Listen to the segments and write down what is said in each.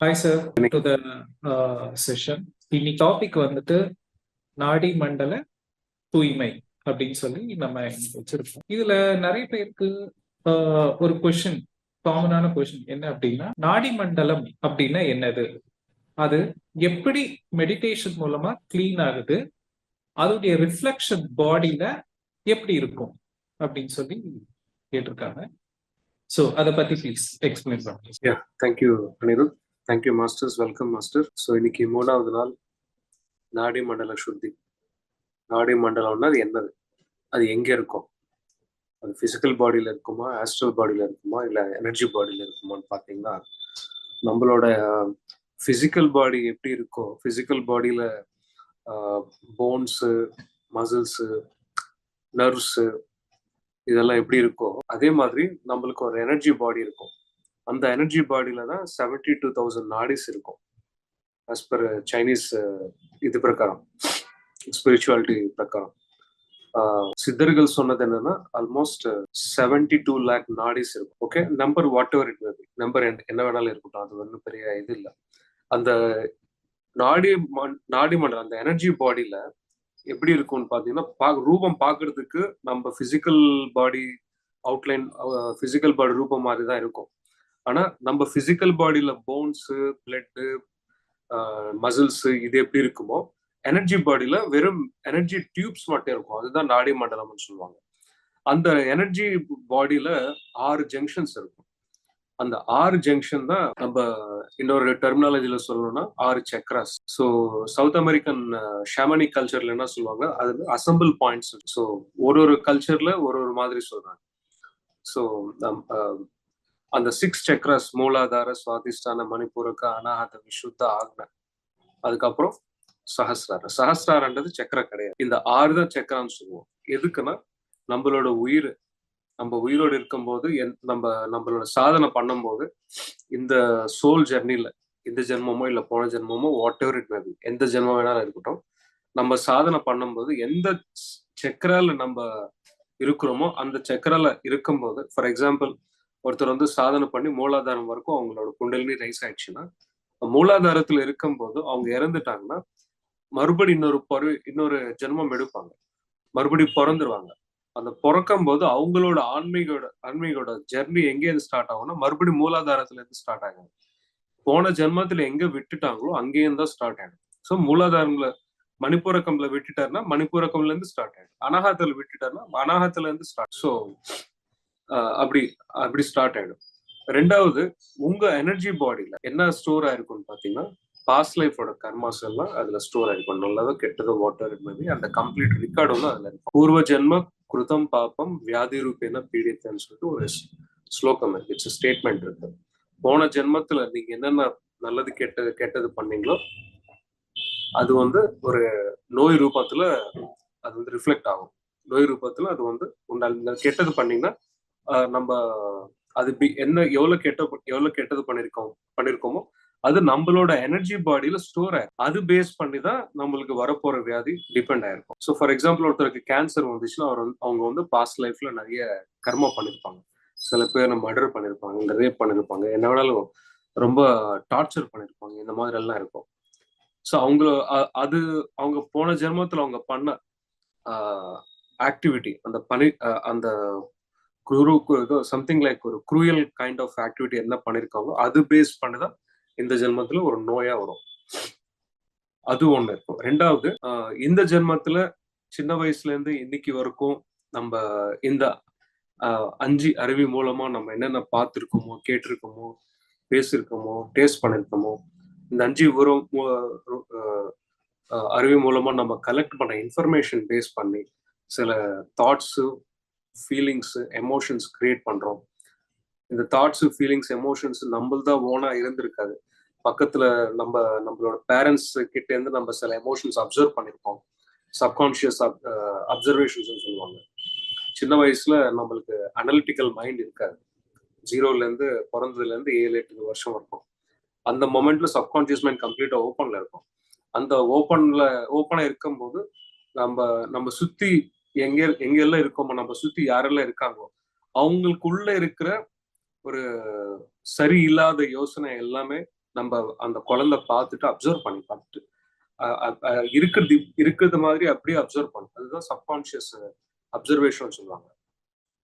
Hi sir to the session இன்னைக்கு topic வந்துட்டு நாடி மண்டல தூய்மை அப்படின்னு சொல்லி நம்ம வச்சிருக்கோம். இதுல நிறைய பேருக்கு ஒரு கொஷின் காமனான கொஷின் என்ன அப்படின்னா நாடி மண்டலம் அப்படின்னா என்னது? அது எப்படி மெடிடேஷன் மூலமா கிளீன் ஆகுது? அதோடைய ரிஃப்ளெக்ஷன் பாடியில எப்படி இருக்கும்? அப்படின்னு சொல்லி கேட்டிருக்காங்க. ஸோ அதை பத்தி ப்ளீஸ் எக்ஸ்பிளைன் பண்ணுங்க. Thank you Anirudh thank you masters welcome master so இன்னைக்கு மூணாவது நாள் நாடி மண்டல சுத்தி. நாடி மண்டலம்னா அது என்னது? அது எங்க இருக்கும்? அது பிசிக்கல் பாடியில இருக்குமா? ஆஸ்ட்ரல் பாடியில இருக்குமா? இல்ல எனர்ஜி பாடியில இருக்குமான்னு பாத்தீங்கன்னா நம்மளோட பிசிக்கல் பாடி எப்படி இருக்கோ பிசிக்கல் பாடியில போன்ஸு மசில்ஸு நர்வ்ஸு இதெல்லாம் எப்படி இருக்கோ அதே மாதிரி நம்மளுக்கு ஒரு எனர்ஜி பாடி இருக்கும். அந்த எனர்ஜி பாடியில தான் செவன்டி டூ தௌசண்ட் நாடிஸ் இருக்கும். ஆஸ் பர் சைனீஸ் இது பிரகாரம் ஸ்பிரிச்சுவாலிட்டி பிரகாரம். சித்தர்கள் சொன்னது என்னன்னா almost seventy two lakh nadis இருக்கும். Okay number whatever it maybe number என்ன வேணாலும் இருக்கட்டும். அது ஒன்றும் பெரிய இது இல்லை. அந்த நாடி மண்- நாடி மண்டலம் அந்த எனர்ஜி பாடியில எப்படி இருக்கும்னு பாத்தீங்கன்னா பா ரூபம் பாக்குறதுக்கு நம்ம physical body outline physical body ரூபம் மாதிரி தான் இருக்கும். ஆனா நம்ம பிசிக்கல் பாடியில போன்ஸ் பிளட்டு மசில்ஸ் இது எப்படி இருக்குமோ எனர்ஜி பாடியில வெறும் எனர்ஜி டியூப்ஸ் மட்டும் இருக்கும். அதுதான் நாடி மண்டலம்னு சொல்லுவாங்க. அந்த எனர்ஜி பாடியில ஆறு ஜங்ஷன்ஸ் இருக்கும். அந்த ஆறு ஜங்ஷன் தான் நம்ம இன்னொரு டெர்மினாலஜில சொல்லணும்னா ஆறு chakras so South American shamanic கல்ச்சர்ல என்ன சொல்லுவாங்க? அது அசம்பிள் பாயிண்ட்ஸ் ஸோ ஒரு ஒரு கல்ச்சர்ல ஒரு ஒரு மாதிரி சொல்றாங்க. ஸோ அந்த சிக்ஸ் சக்ராஸ் மூலாதார சுவாதிஷ்டான மணிப்பூரக அனாஹத விஷுத்த ஆக்ன. அதுக்கப்புறம் சஹசிரார சஹஸ்ராரன்றது சக்கரம் கிடையாது. இந்த ஆறு தான் சக்கரான்னு சொல்லுவோம். எதுக்குன்னா நம்மளோட உயிர் நம்ம உயிரோடு இருக்கும்போது நம்ம நம்மளோட சாதனை பண்ணும்போது இந்த சோல் ஜெர்னில இந்த ஜென்மமோ இல்ல போன ஜென்மமோ வாட் எவர் இட் மேபி எந்த ஜென்மம் வேணாலும் இருக்கட்டும் நம்ம சாதனை பண்ணும்போது எந்த சக்கரால நம்ம இருக்கிறோமோ அந்த சக்கரால இருக்கும்போது ஃபார் எக்ஸாம்பிள் ஒருத்தர் வந்து சாதனை பண்ணி மூலாதாரம் வரைக்கும் அவங்களோட குண்டலினி ரைஸ் ஆயிடுச்சுன்னா மூலாதாரத்துல இருக்கும்போது அவங்க இறந்துட்டாங்கன்னா மறுபடி இன்னொரு பரு இன்னொரு ஜென்மம் எடுப்பாங்க. மறுபடி பிறந்துருவாங்க. அந்த பிறக்கும் போது அவங்களோட ஆன்மீகோட ஆன்மீகோட ஜெர்னி எங்கேருந்து ஸ்டார்ட் ஆகும்னா மறுபடியும் மூலாதாரத்துல இருந்து ஸ்டார்ட் ஆகும் போன ஜென்மத்துல எங்க விட்டுட்டாங்களோ அங்கேயும் தான் ஸ்டார்ட் ஆயிடும் ஸோ மூலாதாரம்ல மணிப்பூரக்கம்ல விட்டுட்டாருன்னா மணிப்பூரக்கம்ல இருந்து ஸ்டார்ட் ஆயிடும் அனாகத்துல விட்டுட்டாருன்னா அனாகத்துல இருந்து ஸ்டார்ட் ஸோ அப்படி அப்படி ஸ்டார்ட் ஆயிடும். ரெண்டாவது உங்க எனர்ஜி பாடியில என்ன ஸ்டோர் ஆயிருக்கும்னு பாத்தீங்கன்னா பாஸ்ட் லைஃபோட கர்மாஸ் எல்லாம் அதுல ஸ்டோர் ஆயிருக்கும். நல்லதோ கெட்டதோ வாட்டர் மாதிரி அந்த கம்ப்ளீட் ரெக்கார்டும் அதுல இருக்கும் பூர்வ ஜென்ம கிருதம் பாப்பம் வியாதி ரூபேன பீடித்தன்னு சொல்லிட்டு ஒரு ஸ்லோகம் இருக்கு. இட்ஸ் ஸ்டேட்மெண்ட் இருக்கு. போன ஜென்மத்துல நீங்க என்னென்ன நல்லது கெட்டது கெட்டது பண்ணீங்களோ அது வந்து ஒரு நோய் ரூபத்துல அது வந்து ரிஃப்ளெக்ட் ஆகும். நோய் ரூபத்துல அது வந்து உண்டால் கெட்டது பண்ணீங்கன்னா நம்ம அது என்ன எவ்வளவு கெட்ட எவ்வளவு கெட்டது பண்ணிருக்கோம் பண்ணிருக்கோமோ அது நம்மளோட எனர்ஜி பாடியில ஸ்டோர் ஆயிருக்கும் அது பேஸ் பண்ணி தான் நம்மளுக்கு வரப்போற வியாதி டிபெண்ட் ஆயிருக்கும். ஸோ ஃபார் எக்ஸாம்பிள் ஒருத்தருக்கு கேன்சர் வந்துச்சுன்னா அவர் வந்து அவங்க வந்து பாஸ்ட் லைஃப்ல நிறைய கர்மா பண்ணிருப்பாங்க. சில பேர் மர்டர் பண்ணிருப்பாங்க இல்லை ரேப் பண்ணிருப்பாங்க என்ன வேணாலும் ரொம்ப டார்ச்சர் பண்ணிருப்பாங்க இந்த மாதிரி எல்லாம் இருக்கும். ஸோ அவங்கள அது அவங்க போன ஜென்மத்தில் அவங்க பண்ண ஆக்டிவிட்டி அந்த பனி அந்த குரு சம்திங் லைக் ஒரு குரூயல் கைண்ட் ஆஃப் ஆக்டிவிட்டி என்ன பண்ணியிருக்காங்களோ அது பேஸ் பண்ணி தான் இந்த ஜென்மத்துல ஒரு நோயா வரும். அது ஒண்ணு. இருக்கும் ரெண்டாவது இந்த ஜென்மத்துல சின்ன வயசுல இருந்து இன்னைக்கு வரைக்கும் நம்ம இந்த அஞ்சு அருவி மூலமா நம்ம என்னென்ன பார்த்துருக்கோமோ கேட்டிருக்கோமோ பேசியிருக்கோமோ டேஸ்ட் பண்ணிருக்கோமோ இந்த அஞ்சு உரம் அருவி மூலமா நம்ம கலெக்ட் பண்ண இன்ஃபர்மேஷன் பேஸ் பண்ணி சில தாட்ஸு ஃபீலிங்ஸ் எமோஷன்ஸ் கிரியேட் பண்றோம். இந்த தாட்ஸ் ஃபீலிங்ஸ் எமோஷன்ஸ் நம்மள்தான் ஓனா இருந்திருக்காது. பக்கத்துல நம்ம நம்மளோட பேரண்ட்ஸ் கிட்ட இருந்து நம்ம சில எமோஷன்ஸ் அப்சர்வ் பண்ணிருப்போம். சப்கான்ஷியஸ் அப்சர்வேஷன்ஸ் சொல்லுவாங்க. சின்ன வயசுல நம்மளுக்கு அனலிட்டிக்கல் மைண்ட் இருக்காது. ஜீரோல இருந்து பிறந்ததுல இருந்து ஏழு எட்டு வருஷம் இருக்கும். அந்த மொமெண்ட்ல சப்கான்சியஸ் மைண்ட் கம்ப்ளீட்டா ஓப்பன்ல இருக்கும். அந்த ஓப்பன்ல ஓப்பனா இருக்கும்போது நம்ம நம்ம சுத்தி எங்க எங்கெல்லாம் இருக்கோமோ நம்ம சுத்தி யாரெல்லாம் இருக்காங்களோ அவங்களுக்குள்ள இருக்கிற ஒரு சரியில்லாத யோசனை எல்லாமே நம்ம அந்த குழந்தை பார்த்துட்டு அப்சர்வ் பண்ணி பார்த்துட்டு அஹ் இருக்கிறது இருக்கிறது மாதிரி அப்படியே அப்சர்வ் பண்ணும் அதுதான் சப்கான்ஷியஸ் அப்சர்வேஷன் சொல்லுவாங்க.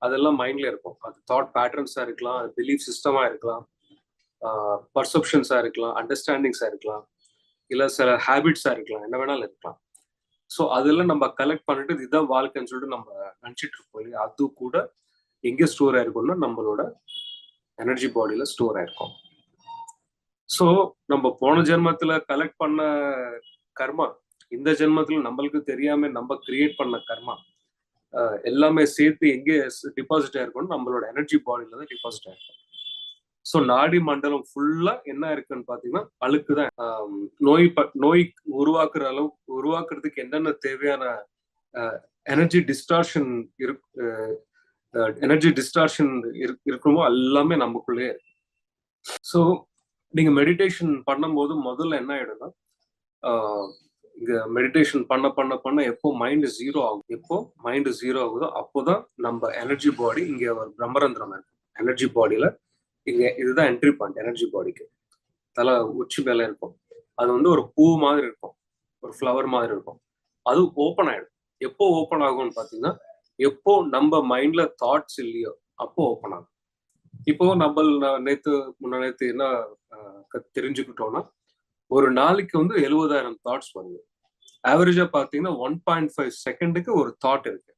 அதெல்லாம் மைண்ட்ல இருக்கும். அது தாட் பேட்டர்ன்ஸா இருக்கலாம் பிலீஃப் சிஸ்டமா இருக்கலாம் பர்செப்ஷன்ஸா இருக்கலாம் அண்டர்ஸ்டாண்டிங்ஸா இருக்கலாம் இல்ல சில ஹேபிட்ஸா இருக்கலாம் என்ன வேணாலும் இருக்கலாம். ஸோ அதெல்லாம் நம்ம கலெக்ட் பண்ணிட்டு இதுதான் வாழ்க்கைன்னு சொல்லிட்டு நம்ம நினச்சிட்டு இருப்போம் இல்லையா? அது கூட எங்கே ஸ்டோர் ஆயிருக்கும்னா நம்மளோட எனர்ஜி பாடியில ஸ்டோர் ஆயிருக்கும். ஸோ நம்ம போன ஜென்மத்துல கலெக்ட் பண்ண கர்மா இந்த ஜென்மத்துல நம்மளுக்கு தெரியாம நம்ம கிரியேட் பண்ண கர்மா எல்லாமே சேர்த்து எங்கே டிபாசிட் ஆயிருக்கும் நம்மளோட எனர்ஜி பாடியில தான் டிபாசிட் ஆயிருக்கும். ஸோ நாடி மண்டலம் ஃபுல்லா என்ன இருக்குன்னு பாத்தீங்கன்னா அழுக்கு தான் நோய் நோய் உருவாக்குற அளவு உருவாக்குறதுக்கு என்னென்ன தேவையான எனர்ஜி டிஸ்டார்ஷன் இருக்கு எனர்ஜி டிஸ்டார்ஷன் இருக்கணுமோ எல்லாமே நமக்குள்ளே இருக்கு. ஸோ நீங்க மெடிடேஷன் பண்ணும்போது முதல்ல என்ன ஆயிடும்னா இங்க மெடிடேஷன் பண்ண பண்ண பண்ண எப்போ மைண்ட் ஜீரோ ஆகும் எப்போ மைண்ட் ஜீரோ ஆகுதோ அப்போதான் நம்ம எனர்ஜி பாடி இங்க ஒரு பிரம்மரந்திரம் இருக்கும் எனர்ஜி பாடியில இங்க இதுதான் என்ட்ரி பாயிண்ட் எனர்ஜி பாடிக்கு தலை உச்சி மேல இருக்கும். அது வந்து ஒரு பூ மாதிரி இருக்கும். ஒரு ஃப்ளவர் மாதிரி இருக்கும். அது ஓப்பன் ஆயிடும். எப்போ ஓப்பன் ஆகும்னு பாத்தீங்கன்னா எப்போ நம்ம மைண்ட்ல தாட்ஸ் இல்லையோ அப்போ ஓப்பன் ஆகும். இப்போ நம்ம நேத்து முன்ன நேத்து என்ன ஆஹ், க- தெரிஞ்சுக்கிட்டோம்னா ஒரு நாளைக்கு வந்து எழுபதாயிரம் தாட்ஸ் வருது. ஆவரேஜா பாத்தீங்கன்னா ஒன் பாயிண்ட் ஃபைவ் செகண்டுக்கு ஒரு தாட் இருக்கு.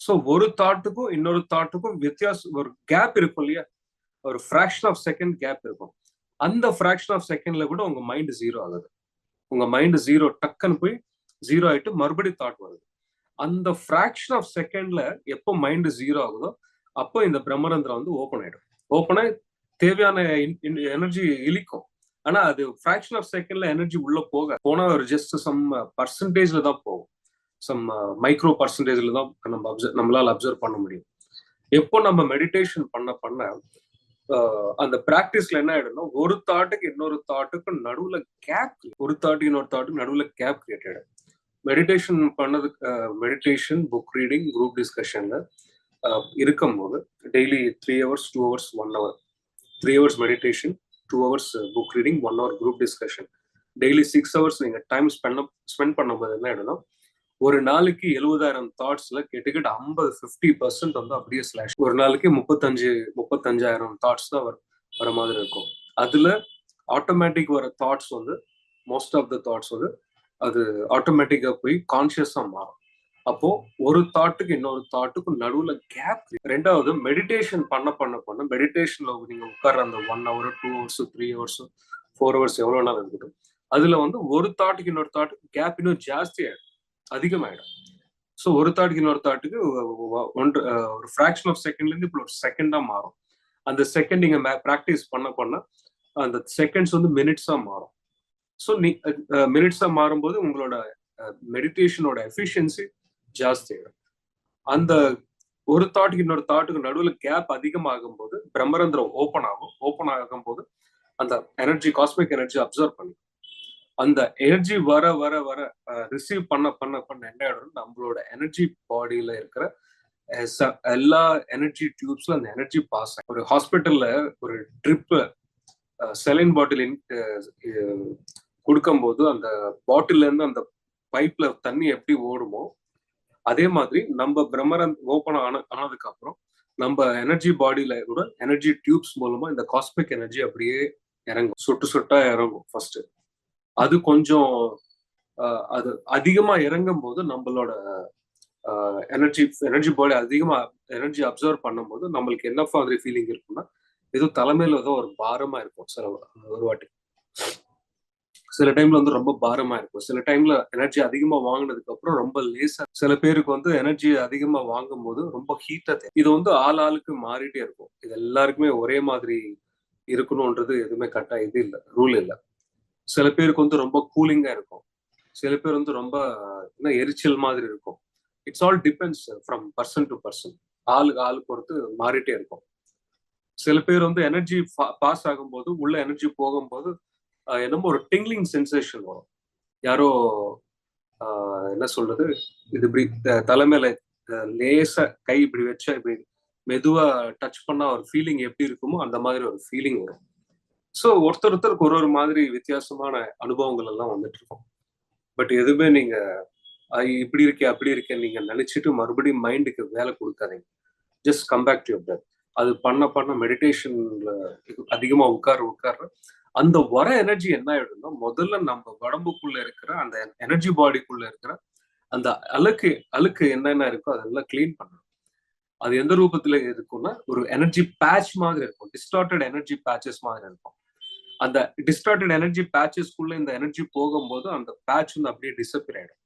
ஸோ ஒரு தாட்டுக்கும் இன்னொரு தாட்டுக்கும் வித்தியாசம் ஒரு கேப் இருக்கும் இல்லையா? ஒரு ஃப்ராக்ஷன் ஆஃப் செகண்ட் கேப் இருக்கும். அந்த ஃபிராக்ஷன் ஆஃப் செகண்ட்ல கூட உங்க மைண்ட் ஜீரோ ஆகுது. உங்க மைண்ட் ஜீரோ டக்குன்னு போய் ஜீரோ ஆயிட்டு மறுபடியும் தாட் வருது. அந்த ஃப்ராக்ஷன் ஆஃப் செகண்ட்ல எப்போ மைண்டு ஜீரோ ஆகுதோ அப்போ இந்த பிரம்மரந்திரம் வந்து ஓப்பன் ஆயிடும். ஓப்பனா தேவையான எனர்ஜி இழிக்கும். ஆனா அது ஃப்ராக்ஷன் ஆஃப் செகண்ட்ல எனர்ஜி உள்ள போக போனா ஒரு ஜஸ்ட் சம் பர்சன்டேஜ்ல தான் போகும். சம் மைக்ரோ பர்சன்டேஜ்ல தான் நம்ம அப்சர்வ் நம்மளால அப்சர்வ் பண்ண முடியும். எப்போ நம்ம மெடிடேஷன் பண்ண பண்ண uh, அந்த ப்ராக்டிஸ்ல என்ன ஆயிடும்னா ஒரு தாட்டுக்கு இன்னொரு தாட்டுக்கும் நடுவுல கேப் ஒரு தாட்டுக்கு இன்னொரு தாட்டுக்கு நடுவுல கேப் கிரியேட் ஆயிடும். மெடிடேஷன் பண்ணதுக்கு மெடிடேஷன் புக் ரீடிங் குரூப் டிஸ்கஷன்ல இருக்கும்போது daily three hours two hours one hour three hours meditation two hours book reading one hour group discussion daily six hours நீங்கள் டைம் ஸ்பெண்ட் ஸ்பெண்ட் பண்ணும்போது என்ன ஆயிடும்னா ஒரு நாளைக்கு எழுபதாயிரம் தாட்ஸ்ல கிட்டத்தட்ட ஐம்பது ஃபிஃப்டி பர்சன்ட் வந்து அப்படியே ஸ்லாஷ் ஒரு நாளைக்கு முப்பத்தஞ்சு முப்பத்தஞ்சாயிரம் தாட்ஸ் தான் வர மாதிரி இருக்கும். அதுல ஆட்டோமேட்டிக் வர தாட்ஸ் வந்து மோஸ்ட் ஆஃப் த தாட்ஸ் வந்து அது ஆட்டோமேட்டிக்கா போய் கான்சியஸா மாறும். அப்போ ஒரு தாட்டுக்கு இன்னொரு தாட்டுக்கும் நடுவுல கேப் ரெண்டாவது மெடிடேஷன் பண்ண பண்ண பண்ண மெடிடேஷன்ல நீங்க உட்கார்ற அந்த one hour two hours three hours four hours எவ்வளவு நாள் இருக்கட்டும். அதுல வந்து ஒரு தாட்டுக்கு இன்னொரு தாட்டுக்கு கேப் இன்னும் ஜாஸ்தி ஆயிடும். அதிகமாயிடும். ஸோ ஒரு தாட்டுக்கு இன்னொரு தாட்டுக்கு ஒன்று ஒரு ஃப்ராக்ஷன் ஆஃப் செகண்ட்ல இருந்து இப்போ ஒரு செகண்டா மாறும். அந்த செகண்ட் நீங்க ப்ராக்டிஸ் பண்ண பண்ண அந்த செகண்ட்ஸ் வந்து மினிட்ஸா மாறும். ஸோ நீ uh, uh, மாறும்போது உங்களோட uh, மெடிடேஷனோட எஃபிஷியன்சி ஜாஸ்தி ஆகிடும் அந்த ஒரு தாட்டுக்கு இன்னொரு தாட்டுக்கு நடுவில் கேப் அதிகமாகும் போது பிரம்மரந்திரம் ஓப்பன் ஆகும். ஓப்பன் ஆகும் போது அந்த எனர்ஜி காஸ்மிக் எனர்ஜி அப்சர்வ் பண்ணி அந்த எனர்ஜி வர வர வர ரிசீவ் பண்ண பண்ண பண்ண என்ன ஆயிடும் நம்மளோட எனர்ஜி பாடியில இருக்கிற எல்லா எனர்ஜி டியூப்ஸ்ல அந்த எனர்ஜி பாஸ் ஒரு ஹாஸ்பிட்டல்ல ஒரு ட்ரிப் செலைன் பாட்டில் கொடுக்கும்போது அந்த பாட்டில இருந்து அந்த பைப்ல தண்ணி எப்படி ஓடுமோ அதே மாதிரி நம்ம பிரம்மரம் ஓபன் ஆன ஆனதுக்கு அப்புறம் நம்ம எனர்ஜி பாடியில கூட எனர்ஜி டியூப்ஸ் மூலமா இந்த காஸ்மிக் எனர்ஜி அப்படியே இறங்கும். சொட்டு சொட்டா இறங்கும் ஃபர்ஸ்ட் அது கொஞ்சம் அது அதிகமா இறங்கும் போது நம்மளோட எனர்ஜி எனர்ஜி பாடி அதிகமா எனர்ஜி அப்சர்வ் பண்ணும்போது நம்மளுக்கு என்ன மாதிரி ஃபீலிங் இருக்கும்னா ஏதோ தலைமையில ஏதோ ஒரு பாரமா இருக்கும் சில ஒரு வாட்டி. சில டைம்ல வந்து ரொம்ப பாரமா இருக்கும். சில டைம்ல எனர்ஜி அதிகமா வாங்கினதுக்கு அப்புறம் ரொம்ப லேசா சில பேருக்கு வந்து எனர்ஜி அதிகமா வாங்கும் போது ரொம்ப ஹீட்டா இது வந்து ஆள் ஆளுக்கு மாறிட்டே இருக்கும். இது எல்லாருக்குமே ஒரே மாதிரி இருக்கணும்ன்றது எதுவுமே கரெக்டா இது இல்லை ரூல் இல்லை. சில பேருக்கு வந்து ரொம்ப கூலிங்கா இருக்கும். சில பேர் வந்து ரொம்ப என்ன எரிச்சல் மாதிரி இருக்கும். It's all depends from person to person ஆளுக்கு ஆள் பொறுத்து மாறிட்டே இருக்கும். சில பேர் வந்து எனர்ஜி பாஸ் ஆகும்போது உள்ள எனர்ஜி போகும்போது என்னமோ ஒரு டிங்லிங் சென்சேஷன் வரும். யாரோ ஆஹ், என்ன சொல்றது? இது இப்படி தலைமையில லேசா கை இப்படி வச்சா இப்படி மெதுவா டச் பண்ணா ஒரு ஃபீலிங் எப்படி இருக்குமோ அந்த மாதிரி ஒரு ஃபீலிங் வரும். ஸோ ஒருத்தர் ஒருத்தருக்கு ஒரு ஒரு மாதிரி வித்தியாசமான அனுபவங்கள் எல்லாம் வந்துட்டு இருக்கும் பட் எதுவுமே நீங்க "ஐ, இப்படி இருக்கே அப்படி இருக்கே நீங்க நினைச்சிட்டு மறுபடியும் மைண்டுக்கு வேலை கொடுக்காதீங்க. Just come back to breath அது பண்ண பண்ண மெடிடேஷன்ல அதிகமா உட்கார உட்கார அந்த வர எனர்ஜி என்ன ஆயிடும்னா முதல்ல நம்ம உடம்புக்குள்ள இருக்கிற அந்த எனர்ஜி பாடிக்குள்ள இருக்கிற அந்த அழுக்கு அழுக்கு என்னென்ன இருக்கோ அதெல்லாம் கிளீன் பண்ணணும். அது எந்த ரூபத்துல இருக்கும்னா ஒரு எனர்ஜி பேட்ச் மாதிரி இருக்கும். டிஸ்டார்டட் எனர்ஜி பேச்சஸ் மாதிரி இருக்கும். அந்த டிஸ்டார்டட் எனர்ஜி பேச்சஸ்க்குள்ள இந்த எனர்ஜி போகும்போது அந்த பேட்ச் வந்து அப்படியே டிசப்பியர் ஆயிடும்.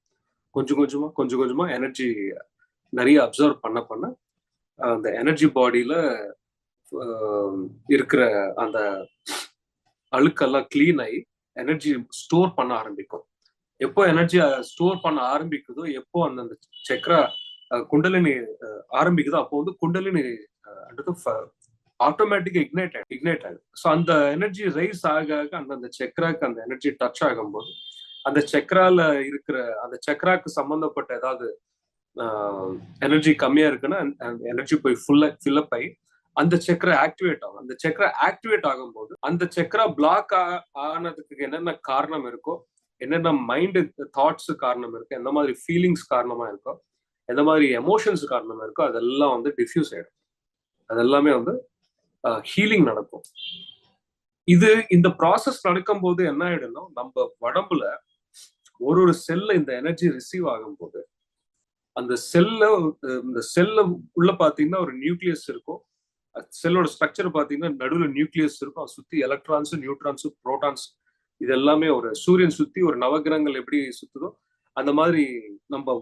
கொஞ்சம் கொஞ்சமா கொஞ்சம் கொஞ்சமா எனர்ஜி நிறைய அப்சர்வ் பண்ண பண்ண அந்த எனர்ஜி பாடியில இருக்கிற அந்த அழுக்கெல்லாம் கிளீன் ஆகி எனர்ஜி ஸ்டோர் பண்ண ஆரம்பிக்கும். எப்போ எனர்ஜி ஸ்டோர் பண்ண ஆரம்பிக்குதோ எப்போ அந்த அந்த சக்கரா குண்டலினி ஆரம்பிக்குதோ அப்போ வந்து குண்டலினி ஆட்டோமேட்டிக்கா இக்னைட் ஆயிடும் இக்னைட் ஆகும் ஸோ அந்த எனர்ஜி ரைஸ் ஆக ஆக அந்த அந்த சக்கராக்கு அந்த எனர்ஜி டச் ஆகும்போது அந்த சக்கரால இருக்கிற அந்த சக்கராக்கு சம்பந்தப்பட்ட ஏதாவது எனர்ஜி கம்மியா இருக்குன்னா அந்த எனர்ஜி போய் ஃபுல்லா ஃபில்லப் ஆகி அந்த சக்கரை ஆக்டிவேட் ஆகும். அந்த சக்கரை ஆக்டிவேட் ஆகும்போது அந்த சக்கரா பிளாக் ஆனதுக்கு என்னென்ன காரணம் இருக்கோ என்னென்ன மைண்டு தாட்ஸ் காரணம் இருக்கு எந்த மாதிரி ஃபீலிங்ஸ் காரணமா இருக்கோ எந்த மாதிரி எமோஷன்ஸ் காரணமா இருக்கோ அதெல்லாம் வந்து டிஃப்யூஸ் ஆயிடும். அதெல்லாமே வந்து ஹீலிங் நடக்கும். இது இந்த ப்ராசஸ் நடக்கும்போது என்ன ஆயிடும்னா நம்ம உடம்புல ஒரு ஒரு செல்ல இந்த எனர்ஜி ரிசீவ் ஆகும்போது அந்த செல்ல இந்த செல்ல உள்ள பாத்தீங்கன்னா ஒரு நியூக்ளியஸ் இருக்கும். செல்லோட ஸ்ட்ரக்சர் பாத்தீங்கன்னா நடுவில் நியூக்ளியஸ் இருக்கும். அது சுற்றி எலக்ட்ரான்ஸும் நியூட்ரான்ஸும் புரோட்டான்ஸ் இது எல்லாமே ஒரு சூரியன் சுத்தி ஒரு நவகிரகங்கள் எப்படி சுற்றுதோ அந்த மாதிரி நம்ம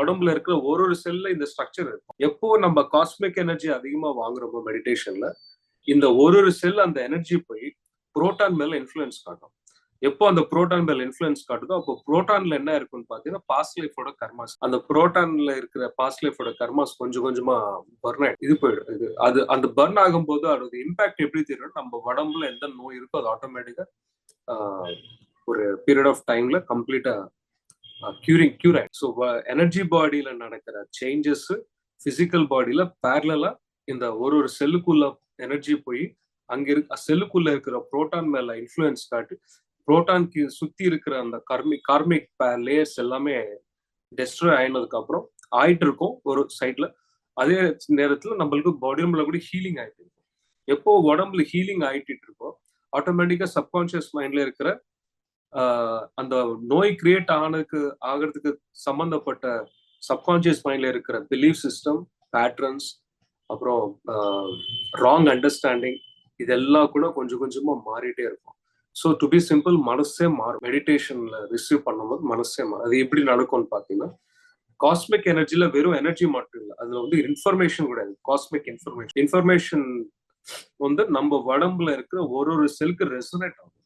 உடம்புல இருக்கிற ஒரு ஒரு செல்ல இந்த ஸ்ட்ரக்சர் இருக்கும். எப்போ நம்ம காஸ்மிக் எனர்ஜி அதிகமா வாங்குறோமோ மெடிடேஷன்ல இந்த ஒரு ஒரு செல் அந்த எனர்ஜி போய் புரோட்டான் மேல இன்ஃப்ளூயன்ஸ் காட்டும். எப்போ அந்த புரோட்டான் மேல இன்ஃப்ளூயன்ஸ் காட்டுதோ அப்போ புரோட்டான்ல என்ன இருக்குன்னு பாத்தீங்கன்னா பாஸ்ட் லைஃபோட கர்மாஸ் அந்த புரோட்டான்ல இருக்கிற பாஸ்ட் லைஃபோட கர்மாஸ் கொஞ்சம் கொஞ்சமா பர்ன் ஆயிடும். இது போயிடும். இது அது அந்த பர்ன் ஆகும்போது அதோட இம்பாக்ட் எப்படி தெரியும் நம்ம உடம்புல எந்த நோய் இருக்கோ அது ஆட்டோமேட்டிக்கா ஒரு பீரியட் ஆஃப் டைம்ல கம்ப்ளீட்டா கியூரிங் கியூர் ஆயிடும். ஸோ எனர்ஜி பாடியில நடக்கிற சேஞ்சஸ் பிசிக்கல் பாடியில பேரலா இந்த ஒரு ஒரு செல்லுக்குள்ள எனர்ஜி போய் அங்க இருக்க செல்லுக்குள்ள இருக்கிற புரோட்டான் மேல இன்ஃப்ளூயன்ஸ் காட்டி புரோட்டான்க்கு சுத்தி இருக்கிற அந்த கர்மி கார்மிக் லேயர்ஸ் எல்லாமே டெஸ்ட்ராய் ஆயினதுக்கு அப்புறம் ஆயிட்டு இருக்கும் ஒரு சைட்ல அதே நேரத்துல நம்மளுக்கு உடம்புல கூட ஹீலிங் ஆயிட்டு இருக்கும். எப்போ உடம்புல ஹீலிங் ஆயிட்டு இருக்கோ ஆட்டோமேட்டிக்கா சப்கான்சியஸ் மைண்ட்ல இருக்கிற அந்த நோய் கிரியேட் ஆனதுக்கு ஆகிறதுக்கு சம்பந்தப்பட்ட சப்கான்சியஸ் மைண்ட்ல இருக்கிற பிலீஃப் சிஸ்டம் பேட்டர்ன்ஸ் அப்புறம் ராங் அண்டர்ஸ்டாண்டிங் இதெல்லாம் கூட கொஞ்சம் கொஞ்சமா மாறிட்டே இருக்கும். ஸோ டு பி சிம்பிள் மனசே மாறும். மெடிடேஷன்ல ரிசீவ் பண்ணும்போது மனசே மாறும். அது எப்படி நடக்கும்னு பார்த்தீங்கன்னா காஸ்மிக் எனர்ஜில வெறும் எனர்ஜி மட்டும் இல்லை. அதுல வந்து இன்ஃபர்மேஷன் கிடையாது காஸ்மிக் இன்ஃபர்மேஷன் இன்ஃபர்மேஷன் வந்து நம்ம உடம்புல இருக்கிற ஒரு ஒரு செல்க்கு ரெசனேட் ஆகும்.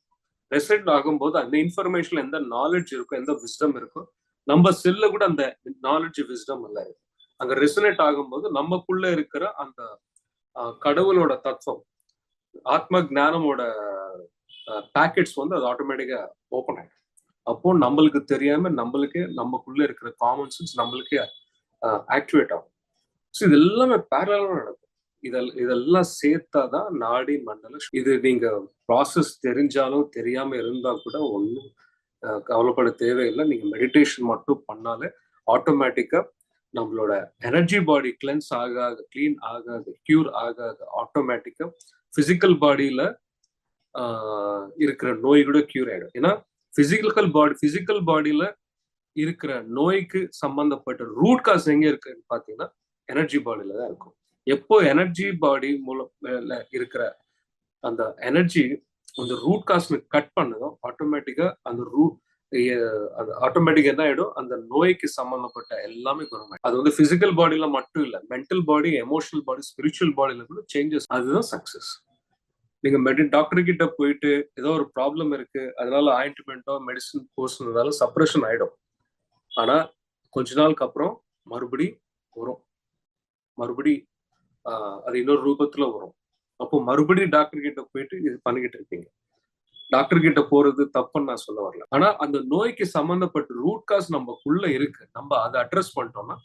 ரெசனேட் ஆகும்போது அந்த இன்ஃபர்மேஷன்ல எந்த நாலேஜ் இருக்கோ எந்த விஸ்டம் இருக்கோ நம்ம செல்ல கூட அந்த நாலேஜ் விஸ்டம் எல்லாம் இருக்கும் அங்க ரெசனேட் ஆகும்போது நமக்குள்ள இருக்கிற அந்த கடவுளோட தத்துவம் ஆத்ம ஜானமோட பேக்கெட்ஸ் வந்து அது ஆட்டோமேட்டிக்கா ஓப்பன் ஆகிடும் அப்போ நம்மளுக்கு தெரியாம நம்மளுக்கே நமக்குள்ள இருக்கிற காமன் சென்ஸ் நம்மளுக்கே ஆக்டிவேட் ஆகும். ஸோ இது எல்லாமே பேரலாக நடக்கும். இதெல்லாம் இதெல்லாம் சேர்த்தாதான் நாடி மண்டலம் இது நீங்க ப்ராசஸ் தெரிஞ்சாலும் தெரியாம இருந்தா கூட ஒன்றும் கவலைப்பட தேவையில்லை. நீங்க மெடிடேஷன் மட்டும் பண்ணாலே ஆட்டோமேட்டிக்கா நம்மளோட எனர்ஜி பாடி கிளென்ஸ் ஆகாது கிளீன் ஆகாது கியூர் ஆகாது ஆட்டோமேட்டிக்கா பிசிக்கல் பாடியில இருக்கிற நோய் கூட கியூர் ஆயிடும். ஏன்னா பிசிக்கல் பாடி பிசிக்கல் பாடியில இருக்கிற நோய்க்கு சம்பந்தப்பட்ட ரூட் காஸ் எங்க இருக்குன்னு பாத்தீங்கன்னா எனர்ஜி பாடியில தான் இருக்கும். எப்போ எனர்ஜி பாடி மூலம் இருக்கிற அந்த எனர்ஜி அந்த ரூட் காஸ் கட் பண்ணதும் ஆட்டோமேட்டிக்கா அந்த ரூட் அது ஆட்டோமேட்டிக் என்ன ஆயிடும்? அந்த நோய்க்கு சம்பந்தப்பட்ட எல்லாமே குணமாயிடும். அது வந்து பிசிக்கல் பாடியில மட்டும் இல்ல mental body emotional body spiritual பாடியில கூட சேஞ்சஸ் அதுதான் சக்சஸ் நீங்க மெடி டாக்டர் கிட்ட போயிட்டு ஏதோ ஒரு ப்ராப்ளம் இருக்கு அதனால ஆயின்மெண்ட்டோ மெடிசன் கோர்ஸ் இருந்தாலும் சப்ரேஷன் ஆயிடும். ஆனா கொஞ்ச நாளுக்கு அப்புறம் மறுபடி வரும். மறுபடி ஆஹ் அது இன்னொரு ரூபத்துல வரும். அப்போ மறுபடியும் டாக்டர் கிட்ட போயிட்டு இது பண்ணிக்கிட்டு இருக்கீங்க. டாக்டர் கிட்ட போறது தப்புன்னு நான் சொல்ல வரல. ஆனா அந்த நோய்க்கு சம்பந்தப்பட்ட ரூட் காஸ் நம்மக்குள்ள இருக்கு. நம்ம அதை அட்ரஸ் பண்ணிட்டோம்னா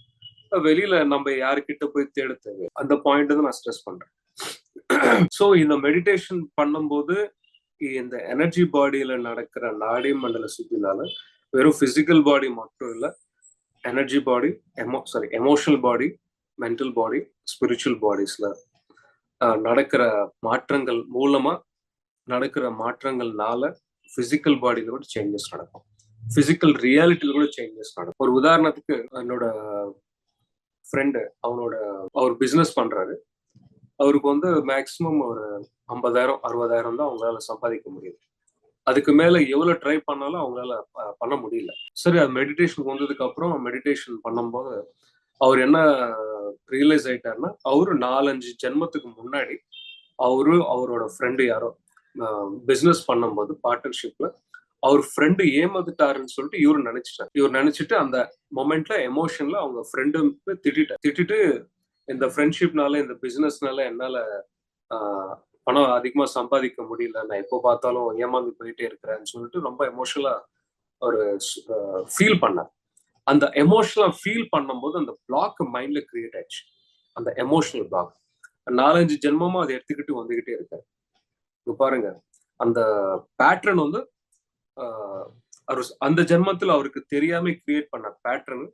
வெளியில நம்ம யாருக்கிட்ட போய் தேட தேவை அந்த பாயிண்ட் தான் நான் ஸ்ட்ரெஸ் பண்றேன். ஸோ இந்த மெடிடேஷன் பண்ணும்போது இந்த எனர்ஜி பாடியில நடக்கிற நாடி மண்டல சுத்தினால வெறும் பிசிக்கல் பாடி மட்டும் இல்ல energy body எமோ sorry emotional body mental body spiritual பாடிஸ்ல நடக்கிற மாற்றங்கள் மூலமா நடக்கிற மாற்றங்கள்னால பிசிக்கல் பாடியில கூட சேஞ்சஸ் நடக்கும். பிசிக்கல் ரியாலிட்டியில கூட சேஞ்சஸ் நடக்கும். ஒரு உதாரணத்துக்கு என்னோட ஃப்ரெண்டு அவனோட அவர் பிசினஸ் பண்றாரு. அவருக்கு வந்து மேக்சிமம் ஒரு ஐம்பதாயிரம் அறுபதாயிரம் தான் அவங்களால சம்பாதிக்க முடியுது. அதுக்கு மேல எவ்வளவு ட்ரை பண்ணாலும் அவங்களால பண்ண முடியல. சரி அது மெடிடேஷன் வந்ததுக்கு அப்புறம் மெடிடேஷன் பண்ணும்போது அவர் என்ன ரியலைஸ் ஆயிட்டாருன்னா அவரு நாலஞ்சு ஜென்மத்துக்கு முன்னாடி அவரு அவரோட ஃப்ரெண்டு யாரோ பிசினஸ் பண்ணும்போது பார்ட்னர்ஷிப்ல அவர் ஃப்ரெண்டு ஏமாந்துட்டாருன்னு சொல்லிட்டு இவர் நினைச்சிட்டார். இவர் நினைச்சிட்டு அந்த மொமெண்ட்ல எமோஷன்ல அவங்க ஃப்ரெண்டு திட்டிட்டார். திட்டிட்டு இந்த ஃப்ரெண்ட்ஷிப்னால இந்த பிசினஸ்னால என்னால பணம் அதிகமா சம்பாதிக்க முடியல. நான் எப்போ பார்த்தாலும் ஏமாந்து போயிட்டே இருக்கிறேன்னு சொல்லிட்டு ரொம்ப எமோஷனலா ஒரு ஃபீல் பண்ணார் அந்த எமோஷனலா ஃபீல் பண்ணும்போது அந்த பிளாக் மைண்ட்ல கிரியேட் ஆயிடுச்சு. அந்த எமோஷனல் பிளாக் நாலஞ்சு ஜென்மமா அதை எடுத்துக்கிட்டு வந்துகிட்டே இருக்காரு இங்க பாருங்க. அந்த பேட்டர்ன் வந்து அவர் அந்த ஜென்மத்தில் அவருக்கு தெரியாம கிரியேட் பண்ண பேட்டர்ன்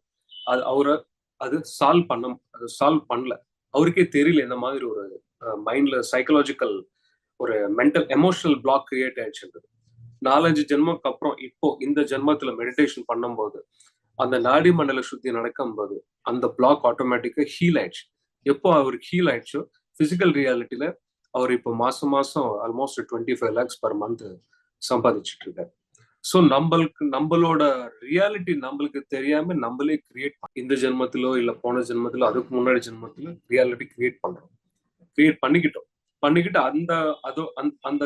அது அவரை அது சால்வ் பண்ண அது சால்வ் பண்ணல. அவருக்கே தெரியல இந்த மாதிரி ஒரு மைண்ட்ல சைக்கலாஜிக்கல் ஒரு மென்டல் எமோஷனல் பிளாக் கிரியேட் ஆயிடுச்சுன்றது நாலஞ்சு ஜென்மக்கு அப்புறம் இப்போ இந்த ஜென்மத்துல மெடிடேஷன் பண்ணும்போது அந்த நாடி மண்டல சுத்தி நடக்கும்போது அந்த பிளாக் ஆட்டோமேட்டிக்கா ஹீல் ஆயிடுச்சு. எப்போ அவருக்கு ஹீல் ஆயிடுச்சோ பிசிக்கல் ரியாலிட்டியில அவர் இப்போ மாசம் மாசம் almost twenty five lakhs per month சம்பாதிச்சுட்டு இருக்காரு. ஸோ நம்மளுக்கு நம்மளோட ரியாலிட்டி நம்மளுக்கு தெரியாம நம்மளே கிரியேட் இந்த ஜென்மத்திலோ இல்ல போன ஜென்மத்திலோ அதுக்கு முன்னாடி ஜென்மத்திலோ ரியாலிட்டி கிரியேட் பண்றோம். கிரியேட் பண்ணிக்கிட்டோம். பண்ணிக்கிட்டு அந்த அதோ அந்த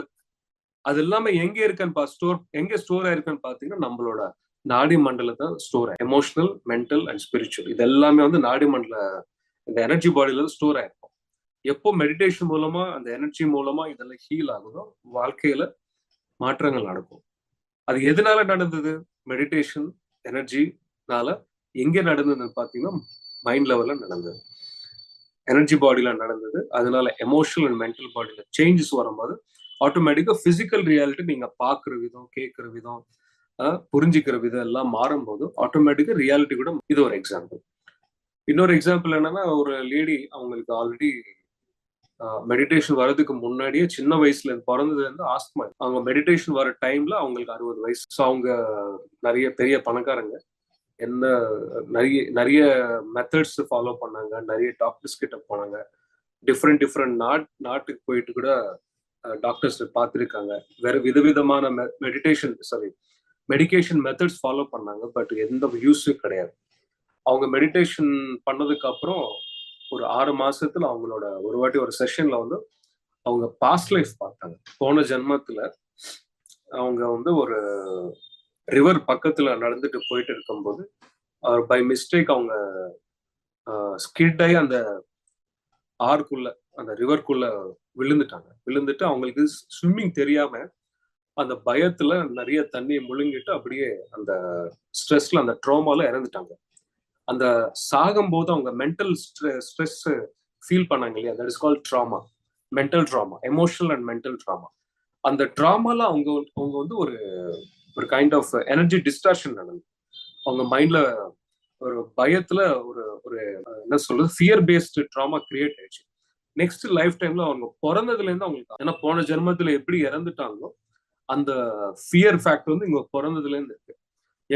அது எல்லாமே எங்க இருக்குன்னு பா ஸ்டோர் எங்க ஸ்டோர் ஆயிருக்குன்னு பாத்தீங்கன்னா நம்மளோட நாடி மண்டலத்தை store emotional mental and spiritual இது எல்லாமே வந்து நாடி மண்டல இந்த எனர்ஜி பாடியில ஸ்டோர் ஆயிருக்கும். எப்போ மெடிடேஷன் மூலமா அந்த எனர்ஜி மூலமா இதெல்லாம் ஹீல் ஆகுதோ வாழ்க்கையில மாற்றங்கள் நடக்கும். அது எதனால நடந்தது? மெடிடேஷன் எனர்ஜினால எங்க நடந்ததுன்னு பாத்தீங்கன்னா மைண்ட் லெவல்ல நடந்தது. எனர்ஜி பாடியில நடந்தது. அதனால எமோஷனல் அண்ட் மென்டல் பாடியில சேஞ்சஸ் வரும்போது ஆட்டோமேட்டிக்கா பிசிக்கல் ரியாலிட்டி நீங்க பாக்குற விதம் கேட்கிற விதம் புரிஞ்சுக்கிற விதம் எல்லாம் மாறும்போது ஆட்டோமேட்டிக்கா ரியாலிட்டி கூட இது ஒரு எக்ஸாம்பிள் இன்னொரு எக்ஸாம்பிள் என்னன்னா ஒரு லேடி அவங்களுக்கு ஆல்ரெடி மெடிடேஷன் வர்றதுக்கு முன்னாடியே சின்ன வயசுல இருந்து பிறந்ததுல இருந்து ஆஸ்துமா அவங்க மெடிடேஷன் வர டைம்ல அவங்களுக்கு அறுபது வயசு. ஸோ அவங்க நிறைய பெரிய பணக்காரங்க. என்ன நிறைய நிறைய மெத்தட்ஸ் ஃபாலோ பண்ணாங்க. நிறைய டாக்டர்ஸ் கிட்ட போனாங்க. டிஃப்ரெண்ட் டிஃப்ரெண்ட் நாட் நாட்டுக்கு போயிட்டு கூட டாக்டர்ஸ் பார்த்துருக்காங்க. வேற விதவிதமான meditation sorry medication methods follow பண்ணாங்க. பட் எந்த யூஸும் கிடையாது. அவங்க மெடிடேஷன் பண்ணதுக்கு அப்புறம் ஒரு ஆறு மாசத்துல அவங்களோட ஒரு வாட்டி ஒரு செஷன்ல வந்து அவங்க பாஸ்ட் லைஃப் பார்த்தாங்க. போன ஜென்மத்துல அவங்க வந்து ஒரு ரிவர் பக்கத்துல நடந்துட்டு போயிட்டு இருக்கும்போது பை மிஸ்டேக் அவங்க ஸ்கிட் ஆகி அந்த ஆறுக்குள்ள அந்த ரிவர்க்குள்ள விழுந்துட்டாங்க. விழுந்துட்டு அவங்களுக்கு ஸ்விம்மிங் தெரியாம அந்த பயத்துல நிறைய தண்ணியை முழுங்கிட்டு அப்படியே அந்த ஸ்ட்ரெஸ்ல அந்த ட்ரோமால இறந்துட்டாங்க. அந்த சாகும் போது அவங்க மென்டல் ஸ்ட்ரெஸ் ஃபீல் பண்ணாங்க இல்லையா? That is call trauma mental trauma emotional and mental trauma அந்த ட்ராமால அவங்க அவங்க வந்து ஒரு ஒரு கைண்ட் ஆஃப் எனர்ஜி டிஸ்டார்ஷன் நடந்தது. அவங்க மைண்ட்ல ஒரு பயத்துல ஒரு ஒரு என்ன சொல்றது? ஃபியர் பேஸ்டு ட்ராமா கிரியேட் ஆயிடுச்சு. நெக்ஸ்ட் லைஃப் டைம்ல அவங்க பிறந்ததுல இருந்து அவங்களுக்கு ஏன்னா போன ஜென்மத்துல எப்படி இறந்துட்டாங்களோ அந்த ஃபியர் ஃபேக்ட் வந்து இவங்க பிறந்ததுல இருந்து இருக்கு.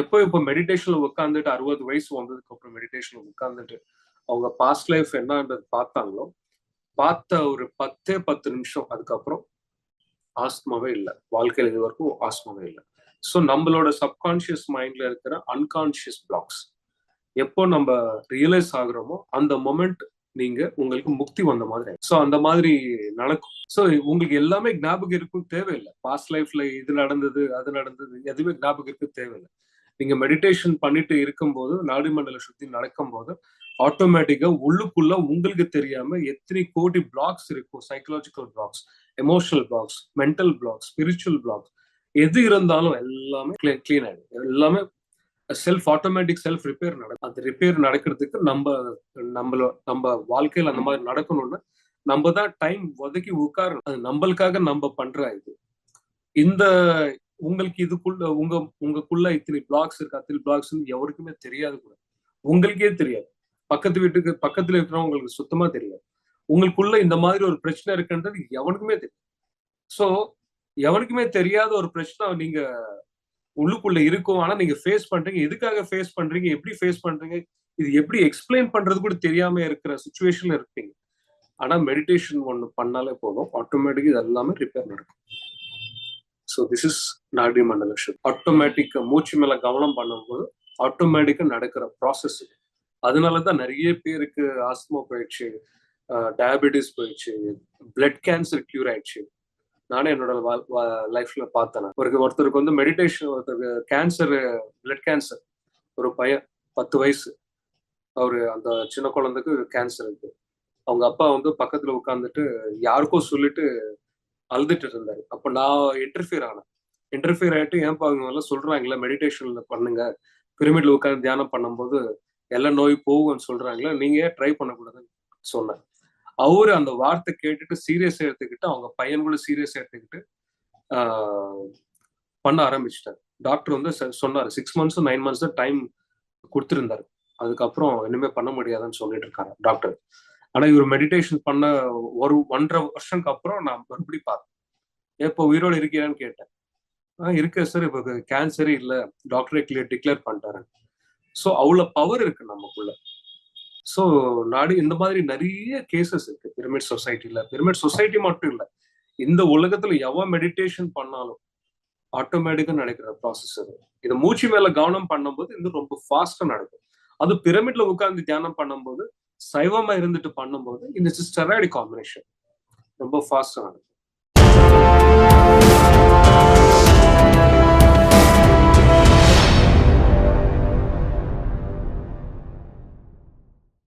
எப்போ இப்போ மெடிடேஷன்ல உட்காந்துட்டு அறுபது வயசு வந்ததுக்கு அப்புறம் மெடிடேஷன்ல உட்காந்துட்டு அவங்க பாஸ்ட் லைஃப் என்னன்றது பார்த்தாங்களோ பார்த்த ஒரு பத்தே பத்து நிமிஷம் அதுக்கப்புறம் ஆஸ்மாவே இல்லை. வாழ்க்கையில் இது வரைக்கும் ஆஸ்மாவே இல்லை. ஸோ நம்மளோட சப்கான்ஷியஸ் மைண்ட்ல இருக்கிற அன்கான்ஷியஸ் பிளாக்ஸ் எப்போ நம்ம ரியலைஸ் ஆகுறோமோ அந்த மொமெண்ட் நீங்க உங்களுக்கு முக்தி வந்த மாதிரி ஸோ அந்த மாதிரி நடக்கும். ஸோ உங்களுக்கு எல்லாமே ஞாபகம் இருக்கும் தேவையில்லை. பாஸ்ட் லைஃப்ல இது நடந்தது அது நடந்தது எதுவுமே ஞாபகம் இருக்கு தேவையில்லை. நீங்க மெடிடேஷன் பண்ணிட்டு இருக்கும்போது நாடிமண்டல சுத்தி சுத்தி நடக்கும்போது ஆட்டோமேட்டிக்கா உள்ளுக்குள்ள உங்களுக்கு தெரியாம எத்தனை கோடி பிளாக்ஸ் இருக்கும் psychological blocks emotional blocks mental blocks spiritual blocks எது இருந்தாலும் எல்லாமே கிளீன் ஆயிடும். எல்லாமே செல்ஃப் ஆட்டோமேட்டிக் செல்ஃப் ரிப்பேர் நடக்கும். அந்த ரிப்பேர் நடக்கிறதுக்கு நம்ம நம்மள நம்ம வாழ்க்கையில அந்த மாதிரி நடக்கணும்னா நம்ம தான் டைம் ஒதுக்கி உட்காரணும். அது நம்மளுக்காக நம்ம பண்ற இது. இந்த உங்களுக்கு இதுக்குள்ள உங்க உங்களுக்குள்ள இத்தனை பிளாக்ஸ் இருக்கு அத்தனை பிளாக்ஸ் எவருக்குமே தெரியாது கூட. உங்களுக்கே தெரியாது. பக்கத்து வீட்டுக்கு பக்கத்துல இருக்கிறவங்களுக்கு சுத்தமா தெரியாது. உங்களுக்குள்ள இந்த மாதிரி ஒரு பிரச்சனை இருக்குன்றது எவனுக்குமே தெரியும் சோ எவனுக்குமே தெரியாத ஒரு பிரச்சனை நீங்க உள்ளுக்குள்ள இருக்கும். ஆனா நீங்க ஃபேஸ் பண்றீங்க. எதுக்காக ஃபேஸ் பண்றீங்க? எப்படி ஃபேஸ் பண்றீங்க? இது எப்படி எக்ஸ்பிளைன் பண்றது கூட தெரியாம இருக்கிற சுச்சுவேஷன்ல இருப்பீங்க. ஆனா மெடிடேஷன் ஒண்ணு பண்ணாலே போதும். ஆட்டோமேட்டிக் இது எல்லாமே ரிப்பேர் நடக்கும். ஸோ திஸ் இஸ் நாடி மண்டலக்ஷன். ஆட்டோமேட்டிக் மூச்சு மேல கவனம் பண்ணும்போது ஆட்டோமேட்டிக்கா நடக்கிற ப்ராசஸ் அதனாலதான் நிறைய பேருக்கு ஆஸ்மா போயிடுச்சு டயபெட்டிஸ் போயிடுச்சு பிளட் கேன்சர் கியூர் ஆயிடுச்சு. நானே என்னோட லைஃப்ல பார்த்தேன். ஒருக்கு ஒருத்தருக்கு வந்து மெடிடேஷன் ஒருத்தருக்கு கேன்சர் பிளட் கேன்சர் ஒரு பையன் பத்து வயசு. அவரு அந்த சின்ன குழந்தைக்கு கேன்சர் இருக்கு. அவங்க அப்பா வந்து பக்கத்துல உட்காந்துட்டு யாருக்கோ சொல்லிட்டு அழுதுட்டு இருந்தாரு. அப்ப நான் இன்டர்ஃபியர் ஆனேன். இன்டர்ஃபியர் ஆயிட்டு ஏன்பா இவங்கெல்லாம் சொல்றாங்களே மெடிடேஷன்ல பண்ணுங்க. பிரமிட்ல உட்காந்து தியானம் பண்ணும்போது எல்லா நோய் போகும்னு சொல்றாங்களே? நீங்க ஏன் ட்ரை பண்ணக்கூடாதுன்னு சொன்னேன். அவரு அந்த வார்த்தை கேட்டுட்டு சீரியஸ் எடுத்துக்கிட்டு அவங்க பையன் கூட சீரியஸ் எடுத்துக்கிட்டு பண்ண ஆரம்பிச்சிட்டாரு. டாக்டர் வந்து சொன்னாரு. சிக்ஸ் மந்த்ஸ் நைன் மந்த்ஸ் தான் டைம் கொடுத்துருந்தாரு. அதுக்கப்புறம் இனிமே பண்ண முடியாதுன்னு சொல்லிட்டு இருக்காரு டாக்டர் ஆனா இவர் மெடிடேஷன் பண்ண ஒரு ஒன்றரை வருஷம்க்கு அப்புறம் நான் மறுபடி பார்த்தேன். எப்போ உயிரோடு இருக்கிறான்னு கேட்டேன். இருக்கு சார் இப்போ கேன்சரே இல்லை. டாக்டரே கிளியர் டிக்ளேர் பண்ணிட்டாரு. ஸோ அவ்வளோ பவர் இருக்கு நமக்குள்ள. ஸோ நாடு இந்த மாதிரி நிறைய கேசஸ் இருக்கு. பிரமிட் சொசைட்டில பிரமிட் சொசைட்டி மட்டும் இல்லை. இந்த உலகத்துல எவ்வளோ மெடிடேஷன் பண்ணாலும் ஆட்டோமேட்டிக்கா நடக்கிற ப்ராசஸ் அது. இது மூச்சு மேல கவனம் பண்ணும்போது இது ரொம்ப ஃபாஸ்டா நடக்கும். அது பிரமிட்ல உட்கார்ந்து தியானம் பண்ணும்போது சைவமா இருந்துட்டு பண்ணும்போது இந்த ஸ்டெராய்டு காம்பினேஷன் ரொம்ப ஃபாஸ்டா நடக்கும்.